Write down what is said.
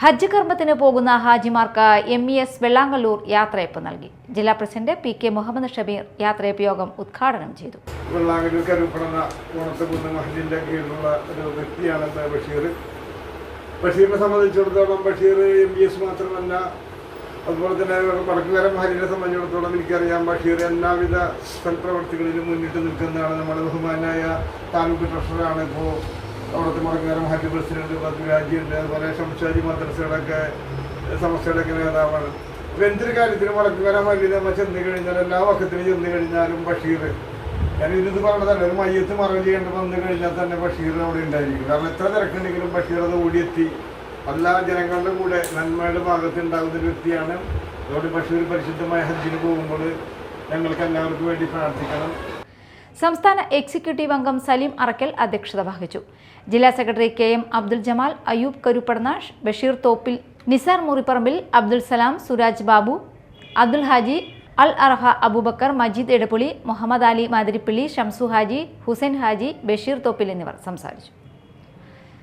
ഹജ്ജ് കർമ്മത്തിന് പോകുന്ന ഹാജിമാർക്ക് എം ഇ എസ് വെള്ളാങ്കല്ലൂർ യാത്രയപ്പ് നൽകി. ജില്ലാ president P K Muhammad Shabeer യാത്രയപ്പ് യോഗം ഉദ്ഘാടനം ചെയ്തു. ഒരു ബഷീറിനെ സംബന്ധിച്ചിടത്തോളം ബഷീർ എം ബി എസ് മാത്രമല്ല അതുപോലെ തന്നെ വടക്കുകാരൻ മഹലിനെ സംബന്ധിച്ചിടത്തോളം എനിക്കറിയാം ബഷീർ എല്ലാവിധ സൽപ്രവർത്തികളിലും മുന്നിട്ട് നിൽക്കുന്നതാണ് നമ്മുടെ ബഹുമാനായ താലൂക്ക് ട്രഷറാണ്. ഇപ്പോൾ അവിടുത്തെ വടക്കുകര മഹൽ പ്രസിഡന്റ് പത്മരാജിയുണ്ട് അതുപോലെ ശംഷാജി മദ്രസയുടെയൊക്കെ സമസ്തയുടെയൊക്കെ നേതാവാണ്. ഇപ്പം എന്തൊരു കാര്യത്തിന് മുടക്കുകാരം നമ്മൾ ചെന്ന് കഴിഞ്ഞാൽ എല്ലാ വക്കത്തിനും ചെന്ന് കഴിഞ്ഞാലും ബഷീർ. ഞാൻ ഇരുന്ന് പറഞ്ഞതല്ല ഒരു മയ്യത്ത് മറവ് ചെയ്യേണ്ടി വന്നു കഴിഞ്ഞാൽ തന്നെ ബഷീർ അവിടെ ഉണ്ടായിരിക്കും. കാരണം എത്ര തിരക്കുണ്ടെങ്കിലും ബഷീർ അത് ഓടിയെത്തി. എല്ലാ ജനങ്ങളുടെ കൂടെ നന്മയുടെ ഭാഗത്ത് ഉണ്ടാകുന്ന ഒരു വ്യക്തിയാണ്. അതുകൊണ്ട് ബഷീർ പരിശുദ്ധമായ ഹജ്ജിന് പോകുമ്പോൾ ഞങ്ങൾക്ക് എല്ലാവർക്കും വേണ്ടി പ്രാർത്ഥിക്കണം. സംസ്ഥാന എക്സിക്യൂട്ടീവ് അംഗം സലീം അറക്കൽ അധ്യക്ഷത വഹിച്ചു. ജില്ലാ secretary K M Abdul Jamal Ayub കരുപ്പടനാഷ് Basheer Thoppil Nisar Muripparambil Abdul Salam Suraj Babu Abdul Haji അൽ അർഹ അബൂബക്കർ മജീദ് എടപ്പുളി മുഹമ്മദ് അലി മാതിരിപ്പിള്ളി ഷംസു ഹാജി ഹുസൈൻ ഹാജി ബഷീർ തോപ്പിൽ എന്നിവർ സംസാരിച്ചു.